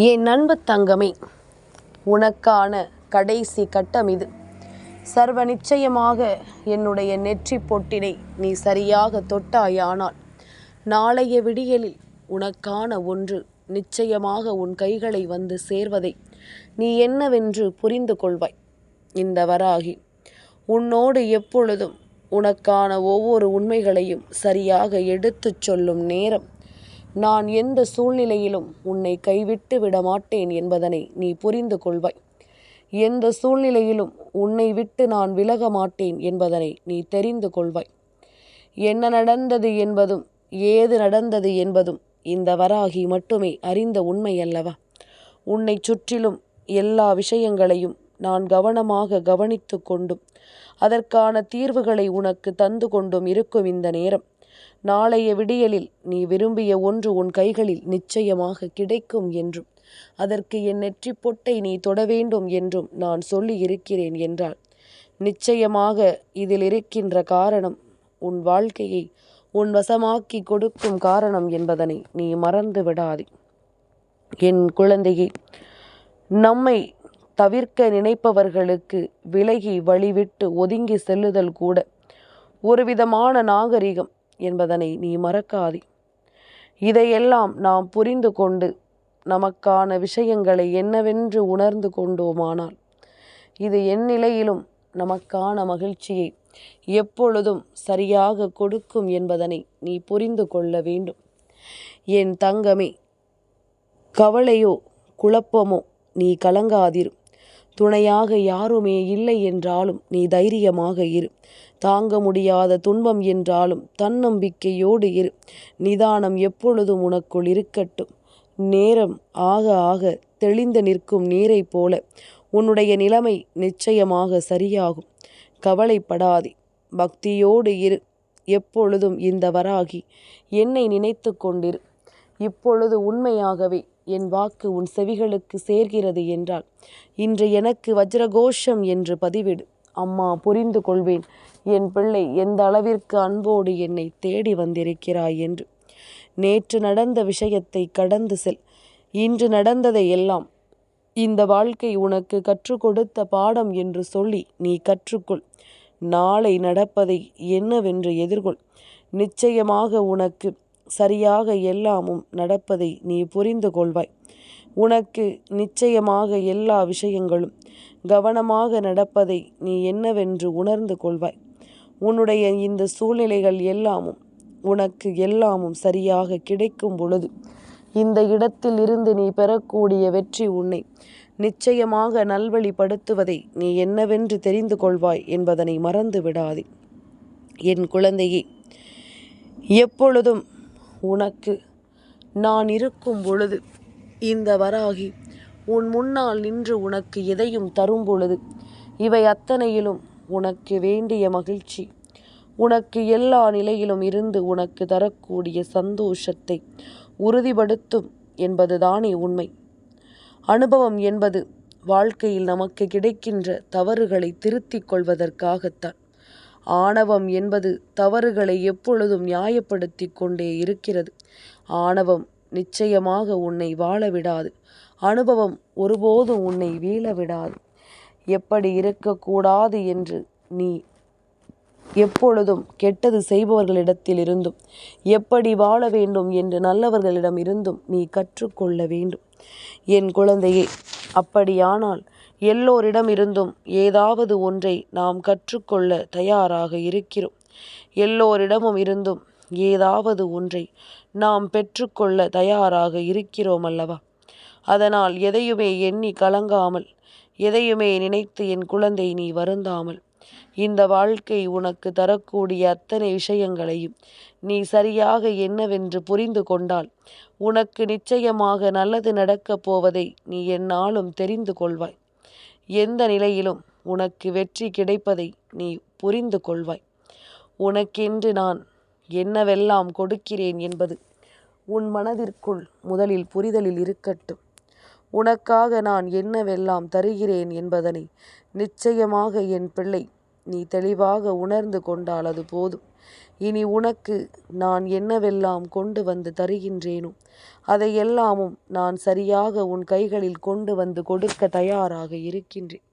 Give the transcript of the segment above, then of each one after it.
என் அன்பு தங்கமே உனக்கான கடைசி கட்டம் இது. சர்வ நிச்சயமாக என்னுடைய நெற்றி பொட்டினை நீ சரியாக தொட்டாயானால் நாளைய விடியலில் உனக்கான ஒன்று நிச்சயமாக உன் கைகளை வந்து சேர்வதை நீ என்னவென்று புரிந்து கொள்வாய். இந்த வராகி உன்னோடு எப்பொழுதும் உனக்கான ஒவ்வொரு உண்மைகளையும் சரியாக எடுத்துச் சொல்லும் நேரம் நான் எந்த சூழ்நிலையிலும் உன்னை கைவிட்டு விட மாட்டேன் என்பதனை நீ புரிந்து கொள்வாய். எந்த சூழ்நிலையிலும் உன்னை விட்டு நான் விலக மாட்டேன் என்பதனை நீ தெரிந்து கொள்வாய். என்ன நடந்தது என்பதும் ஏது நடந்தது என்பதும் இந்த வராகி மட்டுமே அறிந்த உண்மை அல்லவா? உன்னை சுற்றிலும் எல்லா விஷயங்களையும் நான் கவனமாக கவனித்து கொண்டும் அதற்கான தீர்வுகளை உனக்கு தந்து கொண்டும் இருக்கும் இந்த நேரம். நாளைய விடியலில் நீ விரும்பிய ஒன்று உன் கைகளில் நிச்சயமாக கிடைக்கும் என்றும் அதற்கு என் நெற்றி பொட்டை நீ தொட வேண்டும் என்றும் நான் சொல்லி இருக்கிறேன் என்றால் நிச்சயமாக இதில் இருக்கின்ற காரணம் உன் வாழ்க்கையை உன் வசமாக்கி கொடுக்கும் காரணம் என்பதனை நீ மறந்து விடாதே. என் குழந்தையை நம்மை தவிர்க்க நினைப்பவர்களுக்கு விலகி வழிவிட்டு ஒதுங்கி செல்லுதல் கூட ஒருவிதமான நாகரிகம். என்பதனை நீ மறக்காதே. இதையெல்லாம் நாம் புரிந்து கொண்டு நமக்கான விஷயங்களை என்னவென்று உணர்ந்து கொண்டோமானால் இது என் நிலையிலும் நமக்கான மகிழ்ச்சியை எப்பொழுதும் சரியாக கொடுக்கும் என்பதனை நீ புரிந்து கொள்ள வேண்டும். என் தங்கமே கவலையோ குழப்பமோ நீ கலங்காதிரு. துணையாக யாருமே இல்லை என்றாலும் நீ தைரியமாக இரு. தாங்க முடியாத துன்பம் என்றாலும் தன்னம்பிக்கையோடு இரு. நிதானம் எப்பொழுதும் உனக்குள் இருக்கட்டும். நேரம் ஆக ஆக தெளிந்து நிற்கும் நீரைப் போல உன்னுடைய நிலைமை நிச்சயமாக சரியாகும். கவலைப்படாதே. பக்தியோடு இரு. எப்பொழுதும் இந்த வராகி என்னை நினைத்து கொண்டிரு. இப்பொழுது உண்மையாகவே என் வாக்கு உன் செவிகளுக்கு சேர்கிறது என்றால் இன்று எனக்கு வஜ்ரகோஷம் என்று பதிவிடு. அம்மா புரிந்து கொள்வேன். என் பிள்ளை எந்த அளவிற்கு அன்போடு என்னை தேடி வந்திருக்கிறாய் என்று. நேற்று நடந்த விஷயத்தை கடந்து செல். இன்று நடந்ததை எல்லாம் இந்த வாழ்க்கை உனக்கு கற்றுக் கொடுத்த பாடம் என்று சொல்லி நீ கற்றுக்கொள். நாளை நடப்பதை என்னவென்று எதிர்கொள். நிச்சயமாக உனக்கு சரியாக எல்லாமும் நடப்பதை நீ புரிந்து கொள்வாய். உனக்கு நிச்சயமாக எல்லா விஷயங்களும் கவனமாக நடப்பதை நீ என்னவென்று உணர்ந்து கொள்வாய். உன்னுடைய இந்த சூழ்நிலைகள் எல்லாமும் உனக்கு எல்லாமும் சரியாக கிடைக்கும் பொழுது இந்த இடத்தில் இருந்து நீ பெறக்கூடிய வெற்றி உன்னை நிச்சயமாக நல்வழிப்படுத்துவதை நீ என்னவென்று தெரிந்து கொள்வாய் என்பதனை மறந்து விடாதே. என் குழந்தையே எப்பொழுதும் உனக்கு நான் இருக்கும் பொழுது இந்த வராகி உன் முன்னால் நின்று உனக்கு எதையும் தரும் பொழுது இவை அத்தனையிலும் உனக்கு வேண்டிய மகிழ்ச்சி. உனக்கு எல்லா நிலையிலும் இருந்து உனக்கு தரக்கூடிய சந்தோஷத்தை உறுதிப்படுத்தும் என்பதுதானே உண்மை. அனுபவம் என்பது வாழ்க்கையில் நமக்கு கிடைக்கின்ற தவறுகளை திருத்திக் கொள்வதற்காகத்தான். ஆணவம் என்பது தவறுகளை எப்பொழுதும் நியாயப்படுத்தி கொண்டே இருக்கிறது. ஆணவம் நிச்சயமாக உன்னை வாழ விடாது. அனுபவம் ஒருபோதும் உன்னை வீழ விடாது. எப்படி இருக்கக்கூடாது என்று நீ எப்பொழுதும் கெட்டது செய்பவர்களிடத்தில் இருந்தும் எப்படி வாழ வேண்டும் என்று நல்லவர்களிடம் இருந்தும் நீ கற்றுக்கொள்ள வேண்டும். என் குழந்தையே அப்படியானால் எல்லோரிடம் இருந்தும் ஏதாவது ஒன்றை நாம் கற்றுக்கொள்ள தயாராக இருக்கிறோம். எல்லோரிடமும் இருந்தும் ஏதாவது ஒன்றை நாம் பெற்றுக்கொள்ள தயாராக இருக்கிறோம் அல்லவா? அதனால் எதையுமே எண்ணி கலங்காமல் எதையுமே நினைத்து என் குழந்தை நீ வருந்தாமல். இந்த வாழ்க்கை உனக்கு தரக்கூடிய அத்தனை விஷயங்களையும் நீ சரியாக என்னவென்று புரிந்து கொண்டால் உனக்கு நிச்சயமாக நல்லது நடக்கப் போவதை நீ என்னாலும் தெரிந்து கொள்வாய். எந்த நிலையிலும் உனக்கு வெற்றி கிடைப்பதை நீ புரிந்து கொள்வாய். உனக்கென்று நான் என்னவெல்லாம் கொடுக்கிறேன் என்பது உன் மனதிற்குள் முதலில் புரிதலில் இருக்கட்டும். உனக்காக நான் என்னவெல்லாம் தருகிறேன் என்பதனை நிச்சயமாக என் பிள்ளை நீ தெளிவாக உணர்ந்து கொண்டால் அது போதும். இனி உனக்கு நான் என்னவெல்லாம் கொண்டு வந்து தருகின்றேனோ அதையெல்லாமும் நான் சரியாக உன் கைகளில் கொண்டு வந்து கொடுக்க தயாராக இருக்கின்றேன்.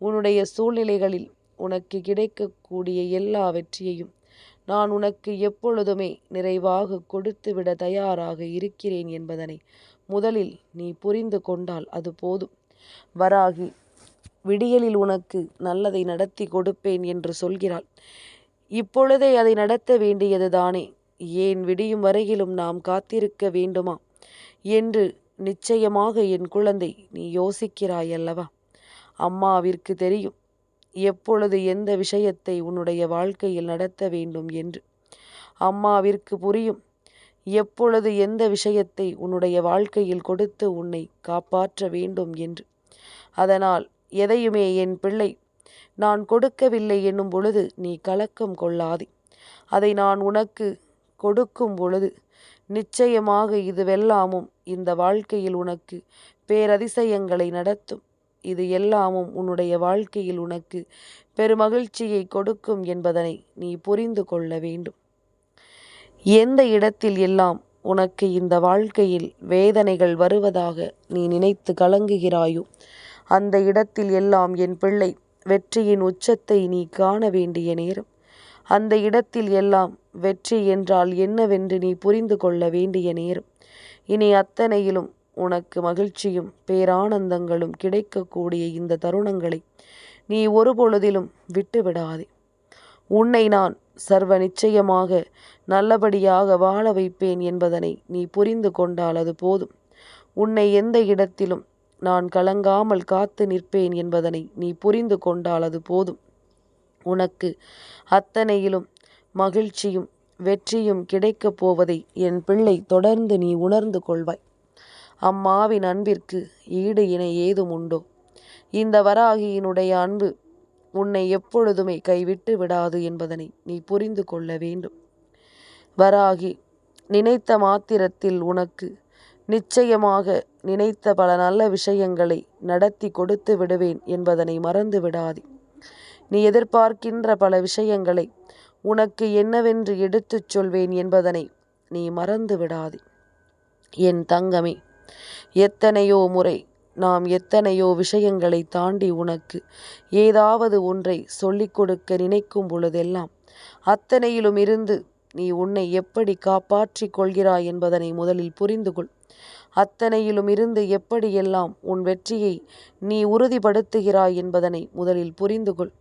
உன்னுடைய சூழ்நிலைகளில் உனக்கு கிடைக்கக்கூடிய எல்லா வெற்றியையும் நான் உனக்கு எப்பொழுதுமே நிறைவாக கொடுத்துவிட தயாராக இருக்கிறேன் என்பதனை முதலில் நீ புரிந்து கொண்டால் அது போதும். வராகி விடியலில் உனக்கு நல்லதை நடத்தி கொடுப்பேன் என்று சொல்கிறாள். இப்பொழுதே அதை நடத்த வேண்டியது தானே. ஏன் விடியும் வரையிலும் நாம் காத்திருக்க வேண்டுமா? என்று நிச்சயமாக என் குழந்தை நீ யோசிக்கிறாய் அல்லவா? அம்மாவிற்கு தெரியும். எப்பொழுது எந்த விஷயத்தை உன்னுடைய வாழ்க்கையில் நடத்த வேண்டும் என்று. அம்மாவிற்கு புரியும். எப்பொழுது எந்த விஷயத்தை உன்னுடைய வாழ்க்கையில் கொடுத்து உன்னை காப்பாற்ற வேண்டும் என்று. அதனால் எதையுமே என் பிள்ளை நான் கொடுக்கவில்லை என்னும் பொழுது நீ கலக்கம் கொள்ளாதே. அதை நான் உனக்கு கொடுக்கும் பொழுது நிச்சயமாக இதுவெல்லாமும் இந்த வாழ்க்கையில் உனக்கு பேரதிசயங்களை நடத்தும். இது எல்லாமும் உன்னுடைய வாழ்க்கையில் உனக்கு பெருமகிழ்ச்சியை கொடுக்கும் என்பதனை நீ புரிந்து கொள்ள வேண்டும். எந்த இடத்தில் எல்லாம் உனக்கு இந்த வாழ்க்கையில் வேதனைகள் வருவதாக நீ நினைத்து கலங்குகிறாயோ அந்த இடத்தில் எல்லாம் என் பிள்ளை வெற்றியின் உச்சத்தை நீ காண வேண்டிய நேரம். அந்த இடத்தில் எல்லாம் வெற்றி என்றால் என்னவென்று நீ புரிந்து கொள்ள வேண்டிய நேரம். இனி அத்தனையிலும் உனக்கு மகிழ்ச்சியும் பேரானந்தங்களும் கிடைக்கக்கூடிய இந்த தருணங்களை நீ ஒரு பொழுதிலும் விட்டுவிடாதே. உன்னை நான் சர்வ நிச்சயமாக நல்லபடியாக வாழ வைப்பேன் என்பதனை நீ புரிந்து கொண்டால் அது போதும். உன்னை எந்த இடத்திலும் நான் கலங்காமல் காத்து நிற்பேன் என்பதனை நீ புரிந்து கொண்டால் அது போதும். உனக்கு அத்தனையிலும் மகிழ்ச்சியும் வெற்றியும் கிடைக்கப் போவதை என் பிள்ளை தொடர்ந்து நீ உணர்ந்து கொள்வாய். அம்மாவின் அன்பிற்கு ஈடு இணை ஏதும் உண்டோ? இந்த வராகியினுடைய அன்பு உன்னை எப்பொழுதுமே கைவிட்டு விடாது என்பதனை நீ புரிந்து கொள்ள வேண்டும். வராகி நினைத்த மாத்திரத்தில் உனக்கு நிச்சயமாக நினைத்த பல நல்ல விஷயங்களை நடத்தி கொடுத்து விடுவேன் என்பதனை மறந்து விடாதே. நீ எதிர்பார்க்கின்ற பல விஷயங்களை உனக்கு என்னவென்று எடுத்துச் சொல்வேன் என்பதனை நீ மறந்து விடாதே. என் தங்கமே எத்தனையோ முறை நாம் எத்தனையோ விஷயங்களை தாண்டி உனக்கு ஏதாவது ஒன்றை சொல்லிக் கொடுக்க நினைக்கும் பொழுதெல்லாம் அத்தனையிலும் இருந்து நீ உன்னை எப்படி காப்பாற்றிக் கொள்கிறாய் என்பதனை முதலில் புரிந்து கொள். அத்தனையிலும் இருந்து எப்படியெல்லாம் உன் வெற்றியை நீ உறுதிப்படுத்துகிறாய் என்பதனை முதலில் புரிந்து கொள்.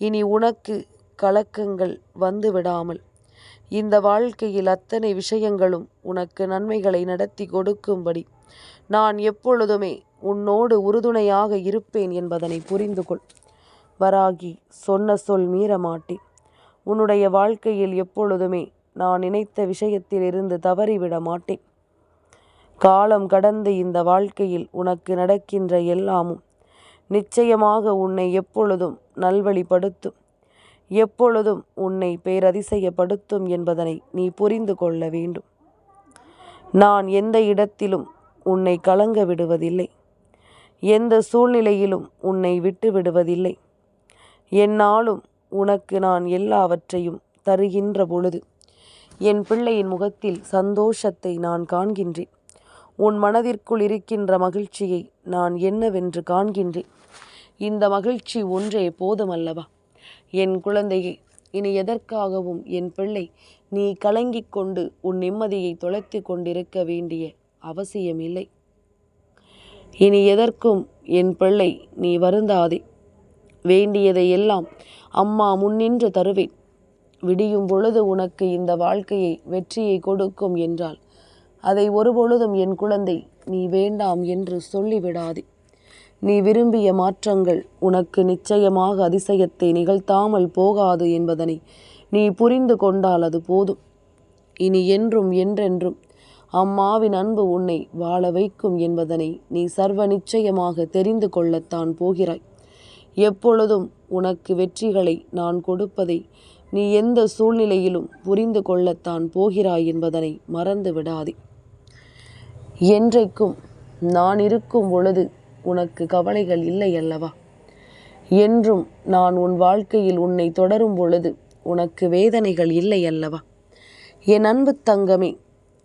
இனி உனக்கு கலக்கங்கள் வந்துவிடாமல் இந்த வாழ்க்கையில் அத்தனை விஷயங்களும் உனக்கு நன்மைகளை நடத்தி கொடுக்கும்படி நான் எப்பொழுதுமே உன்னோடு உறுதுணையாக இருப்பேன் என்பதனை புரிந்து கொள் வராகி சொன்ன சொல் மீறமாட்டேன் உன்னுடைய வாழ்க்கையில் எப்பொழுதுமே நான் நினைத்த விஷயத்திலிருந்து தவறிவிட மாட்டேன். காலம் கடந்து இந்த வாழ்க்கையில் உனக்கு நடக்கின்ற எல்லாமும் நிச்சயமாக உன்னை எப்பொழுதும் நல்வழிப்படுத்தும். எப்பொழுதும் உன்னை பேரதிசயப்படுத்தும் என்பதனை நீ புரிந்து கொள்ள வேண்டும். நான் எந்த இடத்திலும் உன்னை கலங்க விடுவதில்லை. எந்த சூழ்நிலையிலும் உன்னை விட்டு விடுவதில்லை என்னாலும் உனக்கு நான் எல்லாவற்றையும் தருகின்ற பொழுது என் பிள்ளையின் முகத்தில் சந்தோஷத்தை நான் காண்கின்றேன். உன் மனதிற்குள் இருக்கின்ற மகிழ்ச்சியை நான் என்னவென்று காண்கின்றேன். இந்த மகிழ்ச்சி ஒன்றே போதுமல்லவா? என் குழந்தையை இனி எதற்காகவும் என் பிள்ளை நீ கலங்கிக் கொண்டு உன் நிம்மதியை தொலைத்து கொண்டிருக்க வேண்டிய அவசியமில்லை. இனி எதற்கும் என் பிள்ளை நீ வருந்தாதே. வேண்டியதை எல்லாம் அம்மா முன்னின்று தருவேன். விடியும் பொழுது உனக்கு இந்த வாழ்க்கையை வெற்றியை கொடுக்கும் என்றால் அதை ஒருபொழுதும் என் குழந்தை நீ வேண்டாம் என்று சொல்லிவிடாதே. நீ விரும்பிய மாற்றங்கள் உனக்கு நிச்சயமாக அதிசயத்தை நிகழ்த்தாமல் போகாது என்பதனை நீ புரிந்து கொண்டால் அது போதும். இனி என்றும் என்றென்றும் அம்மாவின் அன்பு உன்னை வாழ வைக்கும் என்பதனை நீ சர்வ நிச்சயமாக தெரிந்து கொள்ளத்தான் போகிறாய். எப்பொழுதும் உனக்கு வெற்றிகளை நான் கொடுப்பதை நீ எந்த சூழ்நிலையிலும் புரிந்து கொள்ளத்தான் போகிறாய் என்பதனை மறந்து விடாதே. என்றைக்கும் நான் இருக்கும் பொழுது உனக்கு கவலைகள் இல்லை அல்லவா? என்றும் நான் உன் வாழ்க்கையில் உன்னை தொடரும் பொழுது உனக்கு வேதனைகள் இல்லை அல்லவா? என் அன்பு தங்கமே